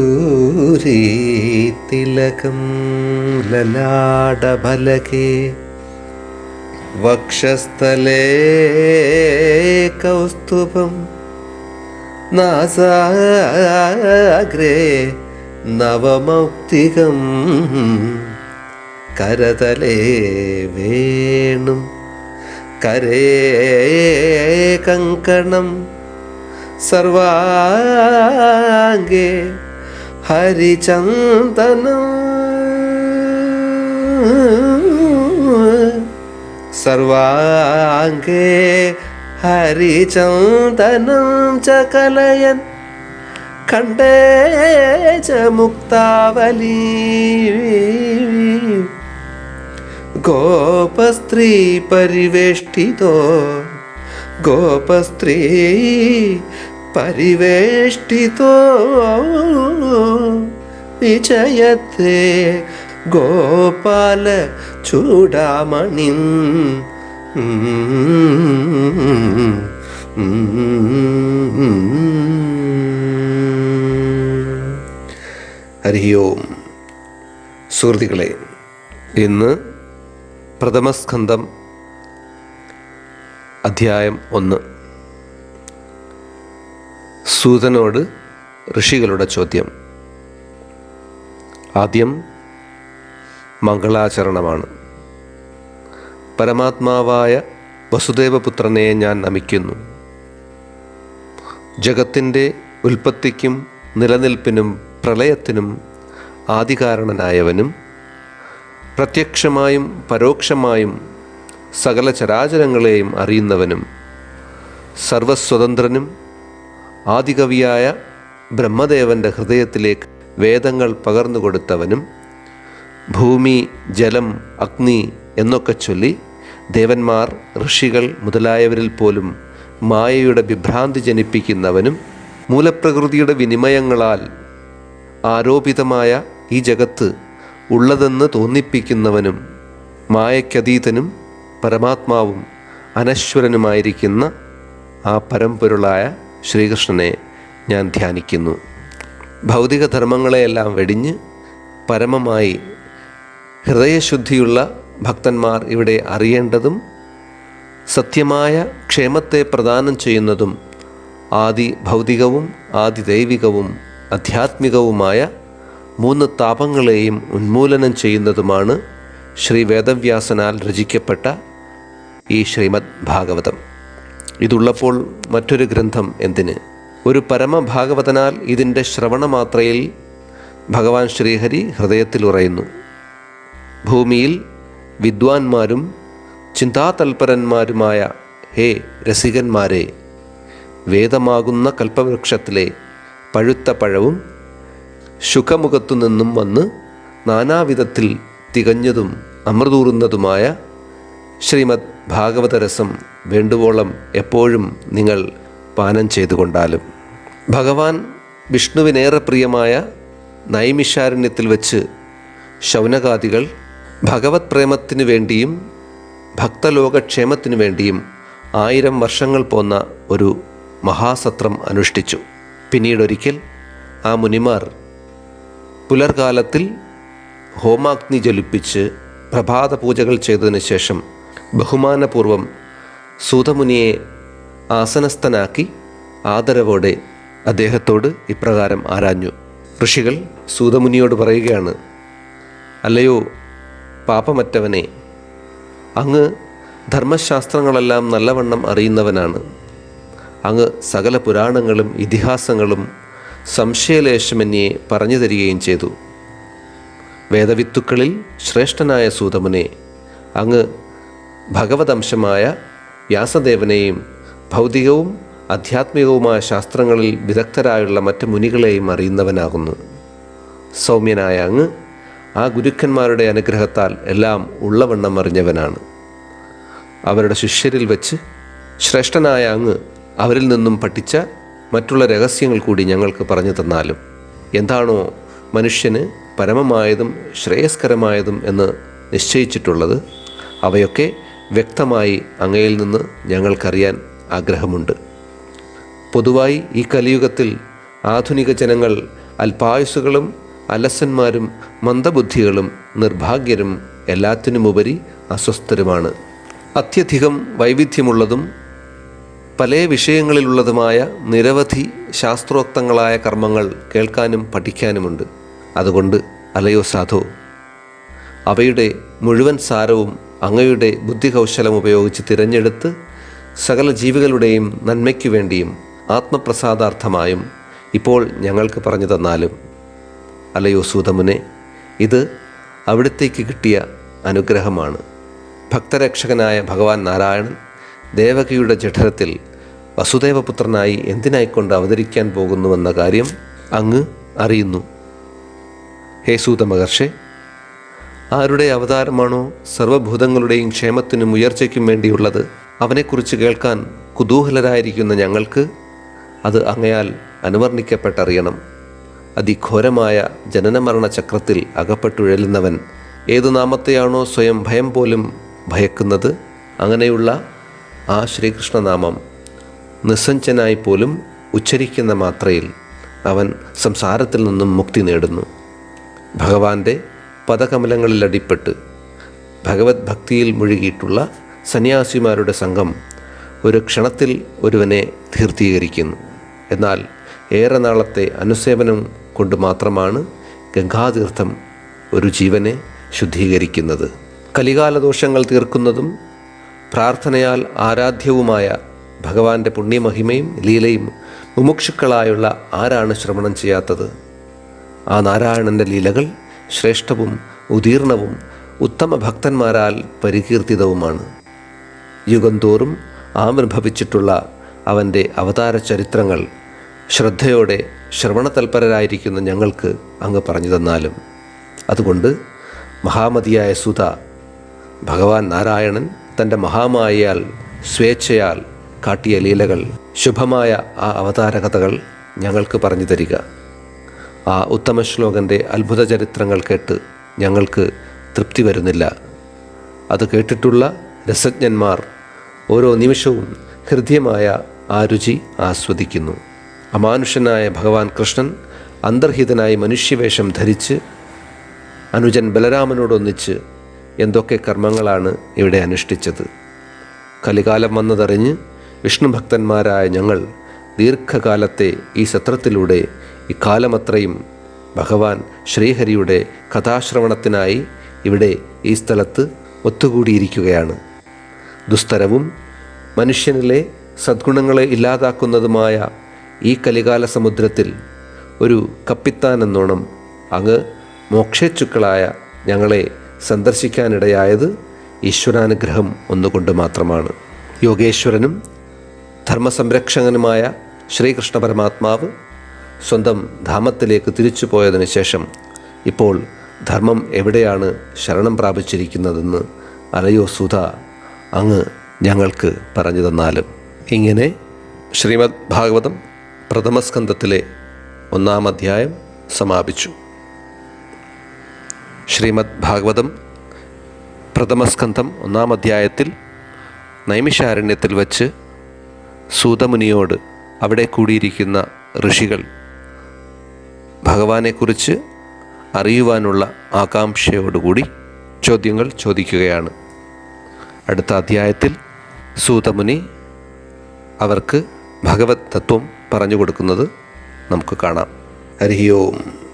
കസ്തൂരി തിലകം ലലാടഫലകേ വക്ഷസ്ഥലേ കൗസ്തുഭം നാസാഗ്രേ നവമൗക്തികം കരതലേ വേണും കരേ കങ്കണം സർവാംഗേ ഹരിചന്ദനം. സർവാംഗേ ഹരിചന്ദനം ച കലയൻ കണ്ടേ ച മുക്താവലീ. ഗോപസ്ത്രീ പരിവേഷ്ടിതോ? ഗോപസ്ത്രീ പരിവേഷ്ടിതോ? വിജയത്തെ ഗോപാല ചൂടാമണി ഹരി ഓം സുഹൃത്തുക്കളെ ഇന്ന് പ്രഥമസ്കന്ധം അധ്യായം ഒന്ന്. സൂതനോട് ഋഷികളുടെ ചോദ്യം. ആദ്യം മംഗളാചരണമാണ്. പരമാത്മാവായ വസുദേവപുത്രനെ ഞാൻ നമിക്കുന്നു. ജഗത്തിന്റെ ഉൽപ്പത്തിക്കും നിലനിൽപ്പിനും പ്രളയത്തിനും ആദികാരണനായവനും പ്രത്യക്ഷമായും പരോക്ഷമായും സകല ചരാചരങ്ങളെയും അറിയുന്നവനും സർവസ്വതന്ത്രനും ആദികവിയായ ബ്രഹ്മദേവന്റെ ഹൃദയത്തിലേക്ക് വേദങ്ങൾ പകർന്നു കൊടുത്തവനും ഭൂമി ജലം അഗ്നി എന്നൊക്കെ ചൊല്ലി ദേവന്മാർ ഋഷികൾ മുതലായവരിൽ പോലും മായയുടെ വിഭ്രാന്തി ജനിപ്പിക്കുന്നവനും മൂലപ്രകൃതിയുടെ വിനിമയങ്ങളാൽ ആരോപിതമായ ഈ ജഗത്ത് ഉള്ളതെന്ന് തോന്നിപ്പിക്കുന്നവനും മായയ്ക്കതീതനും പരമാത്മാവും അനശ്വരനുമായിരിക്കുന്ന ആ പരമ്പൊരുളായ ശ്രീകൃഷ്ണനെ ഞാൻ ധ്യാനിക്കുന്നു. ഭൗതിക ധർമ്മങ്ങളെയെല്ലാം വെടിഞ്ഞ് പരമമായി ഹൃദയശുദ്ധിയുള്ള ഭക്തന്മാർ ഇവിടെ അറിയേണ്ടതും സത്യമായ ക്ഷേമത്തെ പ്രദാനം ചെയ്യുന്നതും ആദി ഭൗതികവും ആദി ദൈവികവും ആധ്യാത്മികവുമായ മൂന്ന് താപങ്ങളെയും ഉന്മൂലനം ചെയ്യുന്നതുമാണ് ശ്രീ വേദവ്യാസനാൽ രചിക്കപ്പെട്ട ഈ ശ്രീമദ് ഭാഗവതം. ഇതുള്ളപ്പോൾ മറ്റൊരു ഗ്രന്ഥം എന്തിന്? ഒരു പരമഭാഗവതനാൽ ഇതിന്റെ ശ്രവണമാത്രയിൽ ഭഗവാൻ ശ്രീഹരി ഹൃദയത്തിൽ ഉറയുന്നു ഭൂമിയിൽ വിദ്വാൻമാരും ചിന്താതൽപരന്മാരുമായ ഹേ രസികന്മാരെ വേദമാകുന്ന കൽപ്പവൃക്ഷത്തിലെ പഴുത്ത പഴവും ശുഖമുഖത്തു നിന്നും വന്ന് നാനാവിധത്തിൽ തികഞ്ഞതും അമൃതൂറുന്നതുമായ ശ്രീമദ് ഭാഗവതരസം വേണ്ടുവോളം എപ്പോഴും നിങ്ങൾ പാനം ചെയ്തുകൊണ്ടാലും. ഭഗവാൻ വിഷ്ണുവിനേറെ പ്രിയമായ നൈമിഷാരണ്യത്തിൽ വച്ച് ശൗനകാദികൾ ഭഗവത് പ്രേമത്തിനു വേണ്ടിയും ഭക്തലോകക്ഷേമത്തിനു വേണ്ടിയും ആയിരം വർഷങ്ങൾ പോന്ന ഒരു മഹാസത്രം അനുഷ്ഠിച്ചു. പിന്നീടൊരിക്കൽ ആ മുനിമാർ പുലർകാലത്തിൽ ഹോമാഗ്നി ജ്വലിപ്പിച്ച് പ്രഭാത പൂജകൾ ചെയ്തതിനു ശേഷം ബഹുമാനപൂർവം സൂതമുനിയെ ആസനസ്ഥനാക്കി ആദരവോടെ അദ്ദേഹത്തോട് ഇപ്രകാരം ആരാഞ്ഞു. ഋഷികൾ സൂതമുനിയോട് പറയുകയാണ് അല്ലയോ പാപമറ്റവനെ അങ്ങ് ധർമ്മശാസ്ത്രങ്ങളെല്ലാം നല്ലവണ്ണം അറിയുന്നവനാണ്. അങ്ങ് സകല പുരാണങ്ങളും ഇതിഹാസങ്ങളും സംശയലേശമന്യെ പറഞ്ഞു തരികയും ചെയ്തു. വേദവിത്തുക്കളിൽ ശ്രേഷ്ഠനായ സൂതമുനെ അങ്ങ് ഭഗവതംശമായ വ്യാസദേവനെയും ഭൗതികവും ആധ്യാത്മികവുമായ ശാസ്ത്രങ്ങളിൽ വിദഗ്ധരായുള്ള മറ്റ് മുനികളെയും അറിയുന്നവനാകുന്നു. സൗമ്യനായ അങ്ങ് ആ ഗുരുക്കന്മാരുടെ അനുഗ്രഹത്താൽ എല്ലാം ഉള്ളവണ്ണം അറിഞ്ഞവനാണ്. അവരുടെ ശിഷ്യരിൽ വെച്ച് ശ്രേഷ്ഠനായ അങ്ങ് അവരിൽ നിന്നും പഠിച്ച മറ്റുള്ള രഹസ്യങ്ങൾ കൂടി ഞങ്ങൾക്ക് പറഞ്ഞു തന്നാലും എന്താണോ മനുഷ്യന് പരമമായതും ശ്രേയസ്കരമായതും എന്ന് നിശ്ചയിച്ചിട്ടുള്ളത് അവയൊക്കെ വ്യക്തമായി അങ്ങയിൽ നിന്ന് ഞങ്ങൾക്കറിയാൻ ആഗ്രഹമുണ്ട്. പൊതുവായി ഈ കലിയുഗത്തിൽ ആധുനിക ജനങ്ങൾ അൽപായുസുകളും അലസന്മാരും മന്ദബുദ്ധികളും നിർഭാഗ്യരും എല്ലാത്തിനുമുപരി അസ്വസ്ഥരുമാണ്. അത്യധികം വൈവിധ്യമുള്ളതും പല വിഷയങ്ങളിലുള്ളതുമായ നിരവധി ശാസ്ത്രോക്തങ്ങളായ കർമ്മങ്ങൾ കേൾക്കാനും പഠിക്കാനുമുണ്ട്. അതുകൊണ്ട് അലയോ സാധോ അവയുടെ മുഴുവൻ സാരവും അങ്ങയുടെ ബുദ്ധികൗശലം ഉപയോഗിച്ച് തിരഞ്ഞെടുത്ത് സകല ജീവികളുടെയും നന്മയ്ക്കു വേണ്ടിയും ആത്മപ്രസാദാർത്ഥമായും ഇപ്പോൾ ഞങ്ങൾക്ക് പറഞ്ഞു തന്നാലും. അലയോ സൂതമുനെ ഇത് അവിടത്തേക്ക് കിട്ടിയ അനുഗ്രഹമാണ്. ഭക്തരക്ഷകനായ ഭഗവാൻ നാരായണൻ ദേവകിയുടെ ജഠരത്തിൽ വസുദേവപുത്രനായി എന്തിനായിക്കൊണ്ട് അവതരിക്കാൻ പോകുന്നുവെന്ന കാര്യം അങ്ങ് അറിയുന്നു. ഹേ സൂത മഹർഷെ ആരുടെ അവതാരമാണോ സർവഭൂതങ്ങളുടെയും ക്ഷേമത്തിനും ഉയർച്ചയ്ക്കും വേണ്ടിയുള്ളത് അവനെക്കുറിച്ച് കേൾക്കാൻ കുതൂഹലരായിരിക്കുന്ന ഞങ്ങൾക്ക് അത് അങ്ങയാൽ അനുവർണിക്കപ്പെട്ടറിയണം. അതിഘോരമായ ജനനമരണ ചക്രത്തിൽ അകപ്പെട്ടുഴലുന്നവൻ ഏതു നാമത്തെയാണോ സ്വയം ഭയം പോലും ഭയക്കുന്നത്? അങ്ങനെയുള്ള ആ ശ്രീകൃഷ്ണനാമം നിസ്സഞ്ചനായി പോലും ഉച്ചരിക്കുന്ന മാത്രയിൽ അവൻ സംസാരത്തിൽ നിന്നും മുക്തി നേടുന്നു. ഭഗവാന്റെ പദകമലങ്ങളിലടിപ്പെട്ട് ഭഗവത് ഭക്തിയിൽ മുഴുകിയിട്ടുള്ള സന്യാസിമാരുടെ സംഘം ഒരു ക്ഷണത്തിൽ ഒരുവനെ തീർത്ഥീകരിക്കുന്നു എന്നാൽ ഏറെ നാളത്തെ അനുസേവനം കൊണ്ട് മാത്രമാണ് ഗംഗാതീർത്ഥം ഒരു ജീവനെ ശുദ്ധീകരിക്കുന്നത്. കലികാലദോഷങ്ങൾ തീർക്കുന്നതും പ്രാർത്ഥനയാൽ ആരാധ്യവുമായ ഭഗവാന്റെ പുണ്യമഹിമയും ലീലയും മുമുക്ഷുക്കളായുള്ള ആരാണ് ശ്രവണം ചെയ്യാത്തത്? ആ നാരായണന്റെ ലീലകൾ ശ്രേഷ്ഠവും ഉദീർണവും ഉത്തമ ഭക്തന്മാരാൽ പരികീർത്തിതവുമാണ്. യുഗന്തോറും തോറും ആവിർഭവിച്ചിട്ടുള്ള അവന്റെ അവതാര ചരിത്രങ്ങൾ ശ്രദ്ധയോടെ ശ്രവണതൽപരരായിരിക്കുന്ന ഞങ്ങൾക്ക് അങ്ങ് പറഞ്ഞു തന്നാലും. അതുകൊണ്ട് മഹാമതിയായ സുധ ഭഗവാൻ നാരായണൻ തന്റെ മഹാമായയാൽ സ്വേച്ഛയാൽ കാട്ടിയ ലീലകൾ ശുഭമായ ആ അവതാര കഥകൾ ഞങ്ങൾക്ക് പറഞ്ഞു തരിക. ആ ഉത്തമ ശ്ലോകന്റെ അത്ഭുത ചരിത്രങ്ങൾ കേട്ട് ഞങ്ങൾക്ക് തൃപ്തി വരുന്നില്ല. അത് കേട്ടിട്ടുള്ള രസജ്ഞന്മാർ ഓരോ നിമിഷവും ഹൃദ്യമായ ആ രുചി ആസ്വദിക്കുന്നു. അമാനുഷനായ ഭഗവാൻ കൃഷ്ണൻ അന്തർഹിതനായി മനുഷ്യവേഷം ധരിച്ച് അനുജൻ ബലരാമനോടൊന്നിച്ച് എന്തൊക്കെ കർമ്മങ്ങളാണ് ഇവിടെ അനുഷ്ഠിച്ചത്? കലികാലം വന്നതറിഞ്ഞ് വിഷ്ണുഭക്തന്മാരായ ഞങ്ങൾ ദീർഘകാലത്തെ ഈ സത്രത്തിലൂടെ ഇക്കാലമത്രയും ഭഗവാൻ ശ്രീഹരിയുടെ കഥാശ്രവണത്തിനായി ഇവിടെ ഈ സ്ഥലത്ത് ഒത്തുകൂടിയിരിക്കുകയാണ്. ദുസ്തരവും മനുഷ്യനിലെ സദ്ഗുണങ്ങളെ ഇല്ലാതാക്കുന്നതുമായ ഈ കലികാല സമുദ്രത്തിൽ ഒരു കപ്പിത്താനെന്നോണം അങ്ങ് മോക്ഷേച്ചുക്കളായ ഞങ്ങളെ സന്ദർശിക്കാനിടയായത് ഈശ്വരാനുഗ്രഹം ഒന്നുകൊണ്ട് മാത്രമാണ്. യോഗേശ്വരനും ധർമ്മസംരക്ഷകനുമായ ശ്രീകൃഷ്ണ പരമാത്മാവ് സ്വന്തം ധാമത്തിലേക്ക് തിരിച്ചു പോയതിനു ശേഷം ഇപ്പോൾ ധർമ്മം എവിടെയാണ് ശരണം പ്രാപിച്ചിരിക്കുന്നതെന്ന് അലയോ സുധ? അങ്ങ് ഞങ്ങൾക്ക് പറഞ്ഞു തന്നാലും. ഇങ്ങനെ ശ്രീമദ് ഭാഗവതം പ്രഥമസ്കന്ധത്തിലെ ഒന്നാം അധ്യായം സമാപിച്ചു. ശ്രീമദ് ഭാഗവതം പ്രഥമസ്കന്ധം ഒന്നാം അധ്യായത്തിൽ നൈമിഷാരണ്യത്തിൽ വച്ച് സൂതമുനിയോട് അവിടെ കൂടിയിരിക്കുന്ന ഋഷികൾ ഭഗവാനെക്കുറിച്ച് അറിയുവാനുള്ള ആകാംക്ഷയോടുകൂടി ചോദ്യങ്ങൾ ചോദിക്കുകയാണ്. അടുത്ത അധ്യായത്തിൽ സൂതമുനി അവർക്ക് ഭഗവത് തത്വം പറഞ്ഞു കൊടുക്കുന്നത് നമുക്ക് കാണാം. ഹരി ഓം